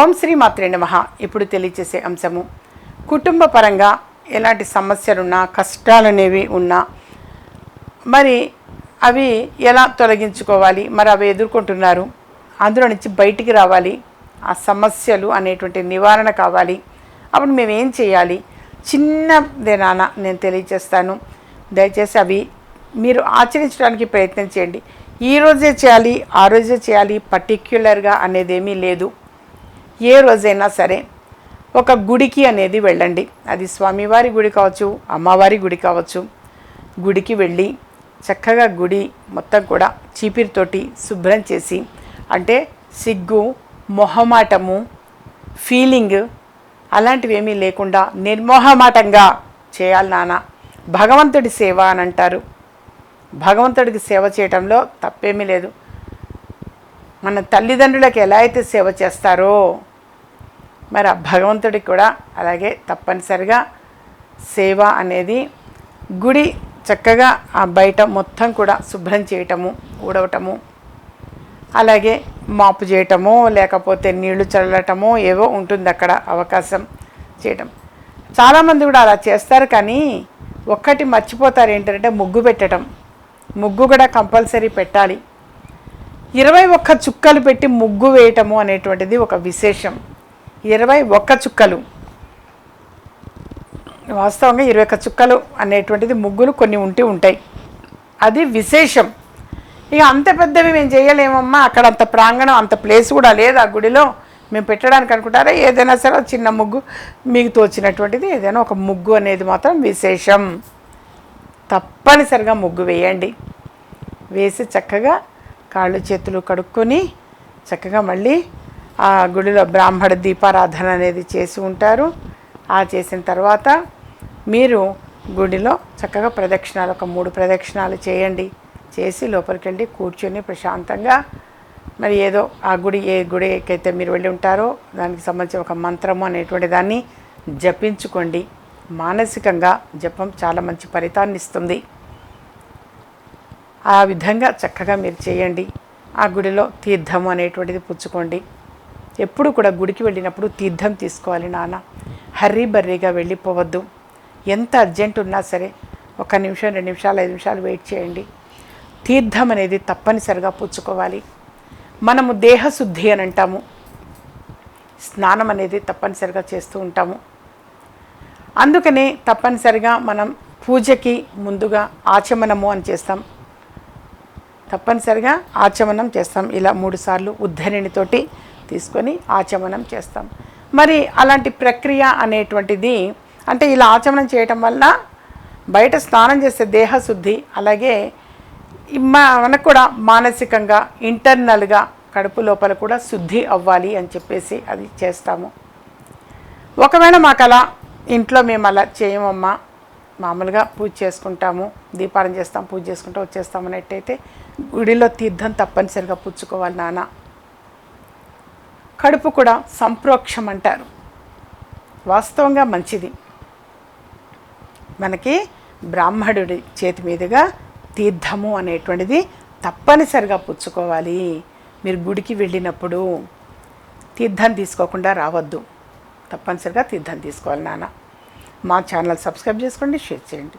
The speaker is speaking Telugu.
ఓం శ్రీ మాత్రే నమ. ఇప్పుడు తెలియచేసే అంశము కుటుంబ పరంగా ఎలాంటి సమస్యలున్నా కష్టాలు అనేవి ఉన్నా మరి అవి ఎలా తొలగించుకోవాలి మరి అవి ఎదుర్కొంటున్నారు అందులో నుంచి బయటికి రావాలి ఆ సమస్యలు అనేటువంటి నివారణ కావాలి అప్పుడు మేము ఏం చేయాలి చిన్నదే నాన్న నేను తెలియచేస్తాను. దయచేసి అవి మీరు ఆచరించడానికి ప్రయత్నం చేయండి. ఈ రోజే చేయాలి ఆ రోజే చేయాలి పర్టిక్యులర్గా అనేది ఏమీ లేదు. ఏ రోజైనా సరే ఒక గుడికి అనేది వెళ్ళండి. అది స్వామివారి గుడి కావచ్చు అమ్మవారి గుడి కావచ్చు. గుడికి వెళ్ళి చక్కగా గుడి మొత్తం కూడా చీపిరితోటి శుభ్రం చేసి అంటే సిగ్గు మొహమాటము ఫీలింగ్ అలాంటివి ఏమీ లేకుండా నిర్మోహమాటంగా చేయాలి నాన్న. భగవంతుడి సేవ అని అంటారు. భగవంతుడికి సేవ చేయటంలో తప్పేమీ లేదు. మన తల్లిదండ్రులకు ఎలా అయితే సేవ చేస్తారో మరి ఆ భగవంతుడికి కూడా అలాగే తప్పనిసరిగా సేవ అనేది గుడి చక్కగా ఆ బయట మొత్తం కూడా శుభ్రం చేయటము ఊడవటము అలాగే మాపు చేయటము లేకపోతే నీళ్ళు చల్లటము ఏవో ఉంటుంది అక్కడ అవకాశం చేయటం. చాలామంది కూడా అలా చేస్తారు కానీ ఒక్కటి మర్చిపోతారు ఏంటంటే ముగ్గు పెట్టడం ముగ్గు కూడా కంపల్సరీ పెట్టాలి. ఇరవై ఒక్క చుక్కలు పెట్టి ముగ్గు వేయటము అనేటువంటిది ఒక విశేషం. ఇరవై ఒక్క చుక్కలు. వాస్తవంగా ఇరవై ఒక్క చుక్కలు అనేటువంటిది ముగ్గులు కొన్ని ఉంటే ఉంటాయి. అది విశేషం. ఇక అంత పెద్దవి మేము చేయలేమమ్మా అక్కడ అంత ప్రాంగణం అంత ప్లేస్ కూడా లేదు ఆ గుడిలో. మేము పెట్టడానికి అనుకుంటారా? ఏదైనా సరే చిన్న ముగ్గు మీకు తోచినటువంటిది ఏదైనా ఒక ముగ్గు అనేది మాత్రం విశేషం. తప్పనిసరిగా ముగ్గు వేయండి. వేసి చక్కగా కాళ్ళు చేతులు కడుక్కొని చక్కగా మళ్ళీ ఆ గుడిలో బ్రాహ్మణ దీపారాధన అనేది చేసి ఉంటారు. ఆ చేసిన తర్వాత మీరు గుడిలో చక్కగా ప్రదక్షిణాలు ఒక మూడు ప్రదక్షిణాలు చేయండి. చేసి లోపలికి వెళ్ళి కూర్చొని ప్రశాంతంగా మరి ఏదో ఆ గుడి ఏ గుడికైతే మీరు వెళ్ళి ఉంటారో దానికి సంబంధించిన ఒక మంత్రము అనేటువంటి దాన్ని జపించుకోండి. మానసికంగా జపం చాలా మంచి ఫలితాన్ని ఇస్తుంది. ఆ విధంగా చక్కగా మీరు చేయండి. ఆ గుడిలో తీర్థం అనేటువంటిది పుచ్చుకోండి. ఎప్పుడు కూడా గుడికి వెళ్ళినప్పుడు తీర్థం తీసుకోవాలి నాన్న. హర్రీ బర్రీగా వెళ్ళిపోవద్దు. ఎంత అర్జెంట్ ఉన్నా సరే ఒక నిమిషం రెండు నిమిషాలు ఐదు నిమిషాలు వెయిట్ చేయండి. తీర్థం అనేది తప్పనిసరిగా పుచ్చుకోవాలి. మనము దేహశుద్ధి అని అంటాము. స్నానం అనేది తప్పనిసరిగా చేస్తూ ఉంటాము. అందుకనే తప్పనిసరిగా మనం పూజకి ముందుగా ఆచమనము అని చేస్తాం. తప్పనిసరిగా ఆచమనం చేస్తాం. ఇలా మూడుసార్లు ఉద్ధరిణితోటి తీసుకొని ఆచమనం చేస్తాం. మరి అలాంటి ప్రక్రియ అనేటువంటిది అంటే ఇలా ఆచమనం చేయటం వల్ల బయట స్నానం చేసే దేహశుద్ధి అలాగే మనకు కూడా మానసికంగా ఇంటర్నల్గా కడుపు లోపల కూడా శుద్ధి అవ్వాలి అని చెప్పేసి అది చేస్తాము. ఒకవేళ మాకు అలా ఇంట్లో మేము అలా చేయమమ్మా మామూలుగా పూజ చేసుకుంటాము దీపారం చేస్తాం పూజ చేసుకుంటూ వచ్చేస్తాం అన్నట్టయితే గుడిలో తీర్థం తప్పనిసరిగా పుచ్చుకోవాలి నాన్న కడుపు కూడా సంప్రోక్షం అంటారు వాస్తవంగా మంచిది. మనకి బ్రాహ్మణుడి చేతి మీదుగా తీర్థము అనేటువంటిది తప్పనిసరిగా పుచ్చుకోవాలి. మీరు గుడికి వెళ్ళినప్పుడు తీర్థం తీసుకోకుండా రావద్దు. తప్పనిసరిగా తీర్థం తీసుకోవాలి నాన్న మా ఛానల్ సబ్స్క్రైబ్ చేసుకోండి షేర్ చేయండి.